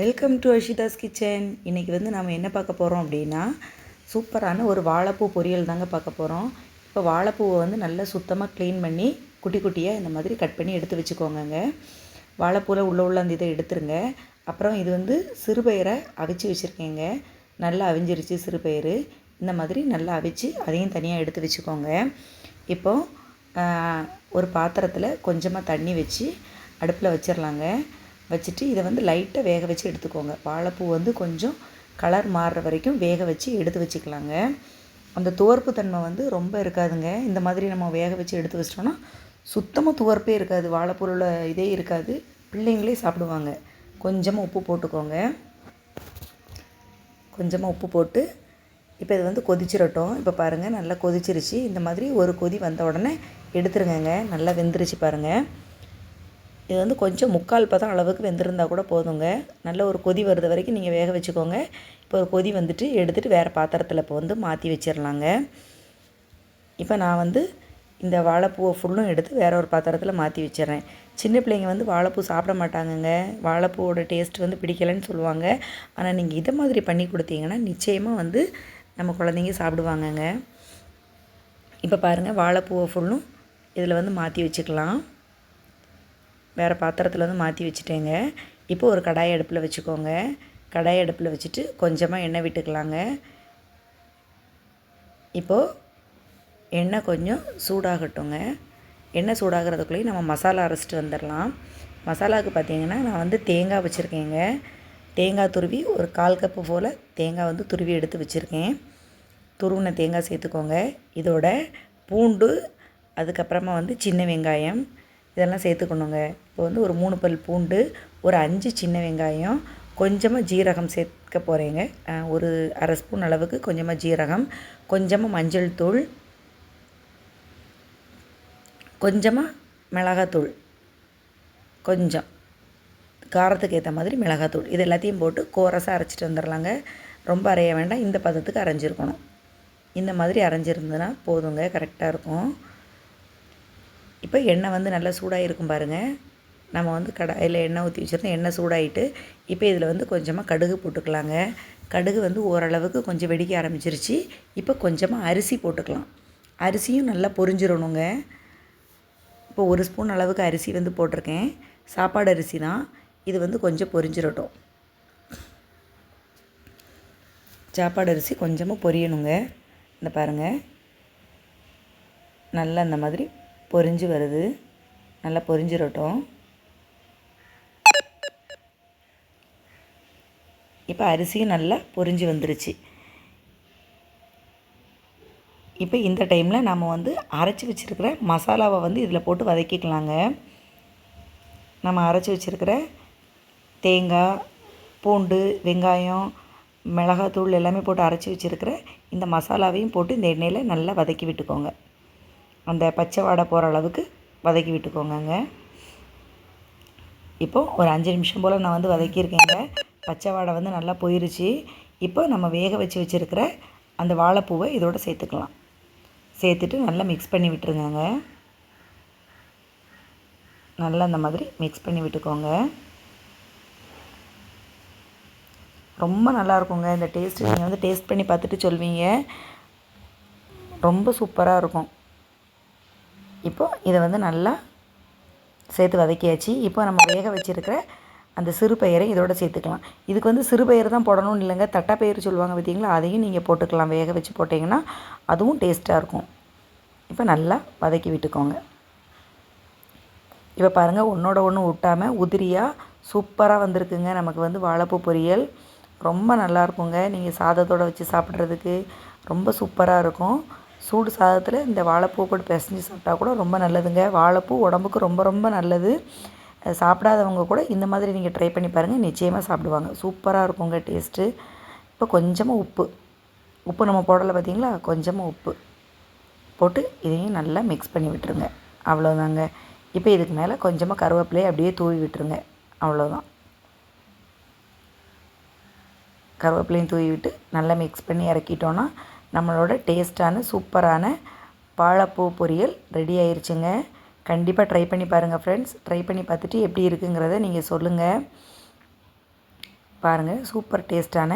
Welcome to அஷிதாஸ் kitchen இன்றைக்கி வந்து நம்ம என்ன பார்க்க போகிறோம் அப்படின்னா சூப்பரான ஒரு வாழைப்பூ பொரியல் தாங்க பார்க்க போகிறோம் இப்போ வாழைப்பூவை வந்து நல்லா சுத்தமாக க்ளீன் பண்ணி குட்டி குட்டியாக இந்த மாதிரி கட் பண்ணி எடுத்து வச்சுக்கோங்கங்க. வாழைப்பூவில் உள்ள உள்ள அந்த இதை எடுத்துருங்க. அப்புறம் இது வந்து சிறுபயிரை அவிச்சு வச்சுருக்கேங்க. நல்லா அவிஞ்சிருச்சு சிறுபயிறு. இந்த மாதிரி நல்லா அவிச்சு அதையும் தனியாக எடுத்து வச்சுக்கோங்க. இப்போது ஒரு பாத்திரத்தில் கொஞ்சமாக தண்ணி வச்சு அடுப்பில் வச்சிடலாங்க வச்சுட்டு இதை வந்து லைட்டாக வேக வச்சு எடுத்துக்கோங்க. வாழைப்பூ வந்து கொஞ்சம் கலர் மாறுற வரைக்கும் வேக வச்சு எடுத்து வச்சுக்கலாங்க. அந்த துவர்ப்பு தன்மை வந்து ரொம்ப இருக்காதுங்க. இந்த மாதிரி நம்ம வேக வச்சு எடுத்து வச்சிட்டோம்னா சுத்தமாக துவர்ப்பே இருக்காது. வாழைப்பூவில் இதே இருக்காது. பிள்ளைங்களே சாப்பிடுவாங்க. கொஞ்சமாக உப்பு போட்டுக்கோங்க. கொஞ்சமாக உப்பு போட்டு இப்போ இது வந்து கொதிச்சிடட்டும் இப்போ பாருங்கள் நல்லா கொதிச்சிருச்சு. இந்த மாதிரி ஒரு கொதி வந்த உடனே எடுத்துருங்கங்க. நல்லா வெந்துருச்சு பாருங்கள் இது வந்து கொஞ்சம் முக்கால் பதம் அளவுக்கு வெந்திருந்தா கூட போதுங்க. நல்ல ஒரு கொதி வருது வரைக்கும் நீங்கள் வேக வச்சுக்கோங்க. இப்போ ஒரு கொதி வந்துட்டு எடுத்துகிட்டு வேறு பாத்திரத்தில் இப்போ வந்து மாற்றி வச்சிடலாங்க இப்போ நான் வந்து இந்த வாழைப்பூவை ஃபுல்லும் எடுத்து வேற ஒரு பாத்திரத்தில் மாற்றி வச்சிடுறேன் சின்ன பிள்ளைங்க வந்து வாழைப்பூ சாப்பிட மாட்டாங்கங்க. வாழைப்பூவோட டேஸ்ட் வந்து பிடிக்கலைன்னு சொல்லுவாங்க. ஆனால் நீங்கள் இதை மாதிரி பண்ணி கொடுத்தீங்கன்னா நிச்சயமாக வந்து நம்ம குழந்தைங்க சாப்பிடுவாங்கங்க. இப்போ பாருங்கள் வாழைப்பூவை ஃபுல்லும் இதில் வந்து மாற்றி வச்சுக்கலாம். வேறு பாத்திரத்தில் வந்து மாற்றி வச்சுட்டேங்க. இப்போ ஒரு கடாய் அடுப்பில் வச்சுக்கோங்க. கடாய் அடுப்பில் வச்சுட்டு கொஞ்சமாக எண்ணெய் விட்டுக்கலாங்க. இப்போது எண்ணெய் கொஞ்சம் சூடாகட்டுங்க. எண்ணெய் சூடாகிறதுக்குள்ளேயும் நம்ம மசாலா அரைச்சிட்டு வந்துடலாம். மசாலாவுக்கு பார்த்தீங்கன்னா நான் வந்து தேங்காய் வச்சுருக்கேங்க. தேங்காய் துருவி ஒரு கால் கப்பு போல் தேங்காய் வந்து துருவி எடுத்து வச்சுருக்கேன். துருவின தேங்காய் சேர்த்துக்கோங்க. இதோட பூண்டு அதுக்கப்புறமா வந்து சின்ன வெங்காயம் இதெல்லாம் சேர்த்துக்கணுங்க. இப்போ வந்து ஒரு மூணு பல் பூண்டு ஒரு அஞ்சு சின்ன வெங்காயம் கொஞ்சமாக ஜீரகம் சேர்க்க போகிறேங்க ஒரு அரை ஸ்பூன் அளவுக்கு கொஞ்சமாக ஜீரகம் கொஞ்சமாக மஞ்சள் தூள் கொஞ்சமாக மிளகாத்தூள் கொஞ்சம். காரத்துக்கு ஏற்ற மாதிரி மிளகாத்தூள். இது எல்லாத்தையும் போட்டு கோரஸாக அரைச்சிட்டு வந்துடலாங்க ரொம்ப அரைய வேண்டாம். இந்த பதத்துக்கு அரைஞ்சிருக்கணும். இந்த மாதிரி அரைஞ்சிருந்ததுன்னா போதுங்க. கரெக்டாக இருக்கும். இப்போ எண்ணெய் வந்து நல்லா சூடாக இருக்கும் பாருங்கள் நம்ம வந்து கடாயில் எண்ணெய் ஊற்றி வச்சுருந்தோம் எண்ணெய் சூடாயிட்டு இப்போ இதில் வந்து கொஞ்சமாக கடுகு போட்டுக்கலாங்க. கடுகு வந்து ஓரளவுக்கு கொஞ்சம் வெடிக்க ஆரம்பிச்சிருச்சு. இப்போ கொஞ்சமாக அரிசி போட்டுக்கலாம். அரிசியும் நல்லா பொரிஞ்சிடணுங்க இப்போ ஒரு ஸ்பூன் அளவுக்கு அரிசி வந்து போட்டிருக்கேன். சாப்பாடு அரிசி தான். இது வந்து கொஞ்சம் பொரிஞ்சிடட்டும் சாப்பாடு அரிசி கொஞ்சமாக பொரியணுங்க. இந்த பாருங்கள் நல்லா இந்த மாதிரி பொரிஞ்சு வருது. நல்லா பொரிஞ்சிடட்டும் இப்போ அரிசியும் நல்லா பொரிஞ்சு வந்துருச்சு. இப்போ இந்த டைமில் நம்ம வந்து அரைச்சி வச்சுருக்கிற மசாலாவை வந்து இதில் போட்டு வதக்கிக்கலாங்க. நம்ம அரைச்சி வச்சுருக்கிற தேங்காய் பூண்டு வெங்காயம் மிளகாத்தூள் எல்லாமே போட்டு அரைச்சி வச்சுருக்கிற இந்த மசாலாவையும் போட்டு இந்த எண்ணெயில் நல்லா வதக்கி விட்டுக்கோங்க. அந்த பச்சை வாடை போகிற அளவுக்கு வதக்கி விட்டுக்கோங்கங்க. இப்போது ஒரு அஞ்சு நிமிஷம் போல் நான் வந்து வதக்கியிருக்கேங்க. பச்சை வாடை வந்து நல்லா போயிருச்சு. இப்போ நம்ம வேக வச்சு வச்சுருக்கிற அந்த வாழைப்பூவை இதோடு சேர்த்துக்கலாம். சேர்த்துட்டு நல்லா மிக்ஸ் பண்ணி விட்டுருங்க நல்லா அந்த மாதிரி மிக்ஸ் பண்ணி விட்டுக்கோங்க. ரொம்ப நல்லா இருக்குங்க. இந்த டேஸ்ட்டு நீங்கள் வந்து டேஸ்ட் பண்ணி பார்த்துட்டு சொல்வீங்க. ரொம்ப சூப்பராக இருக்கும். இப்போ இதை வந்து நல்லா சேர்த்து வதக்கியாச்சு. இப்போ நம்ம வேக வச்சுருக்கிற அந்த சிறுபயிரை இதோட சேர்த்துக்கலாம். இதுக்கு வந்து சிறுபயிர் தான் போடணும்னு இல்லைங்க. தட்டைப்பயிறு சொல்லுவாங்க பார்த்தீங்களா? அதையும் நீங்கள் போட்டுக்கலாம். வேக வச்சு போட்டிங்கன்னா அதுவும் டேஸ்ட்டாக இருக்கும். இப்போ நல்லா வதக்கி விட்டுக்கோங்க. இப்போ பாருங்கள் ஒன்றோட ஒன்று விட்டாமல் உதிரியாக சூப்பராக வந்திருக்குங்க. நமக்கு வந்து வாழைப்பூ பொரியல் ரொம்ப நல்லா இருக்குங்க. நீங்கள் சாதத்தோடு வச்சு சாப்பிட்றதுக்கு ரொம்ப சூப்பராக இருக்கும். சூடு சாதத்தில் இந்த வாழைப்பூ போட்டு பிசைஞ்சு சாப்பிட்டா கூட ரொம்ப நல்லதுங்க. வாழைப்பூ உடம்புக்கு ரொம்ப ரொம்ப நல்லது. சாப்பிடாதவங்க கூட இந்த மாதிரி நீங்கள் ட்ரை பண்ணி பாருங்கள் நிச்சயமாக சாப்பிடுவாங்க. சூப்பராக இருக்குங்க டேஸ்ட்டு இப்போ கொஞ்சமாக உப்பு. உப்பு நம்ம போடலை பார்த்தீங்களா கொஞ்சமாக உப்பு போட்டு இதையும் நல்லா மிக்ஸ் பண்ணி விட்டுருங்க. அவ்வளோதாங்க இப்போ இதுக்கு மேலே கொஞ்சமாக கருவேப்பிலையை அப்படியே தூவி விட்டுருங்க. அவ்வளோதான் கருவேப்பிலையும் தூவி விட்டு நல்லா மிக்ஸ் பண்ணி இறக்கிட்டோன்னா நம்மளோட டேஸ்ட்டான சூப்பரான வாழைப்பூ பொரியல் ரெடி ஆயிடுச்சுங்க கண்டிப்பாக ட்ரை பண்ணி பாருங்கள் ஃப்ரெண்ட்ஸ் ட்ரை பண்ணி பார்த்துட்டு எப்படி இருக்குங்கிறத நீங்கள் சொல்லுங்கள் பாருங்கள் சூப்பர் டேஸ்ட்டான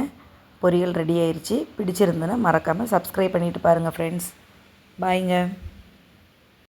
பொரியல் ரெடி ஆயிடுச்சு பிடிச்சிருந்ததுன்னா மறக்காமல் சப்ஸ்கிரைப் பண்ணிவிட்டு பாருங்கள் ஃப்ரெண்ட்ஸ் பாய்ங்க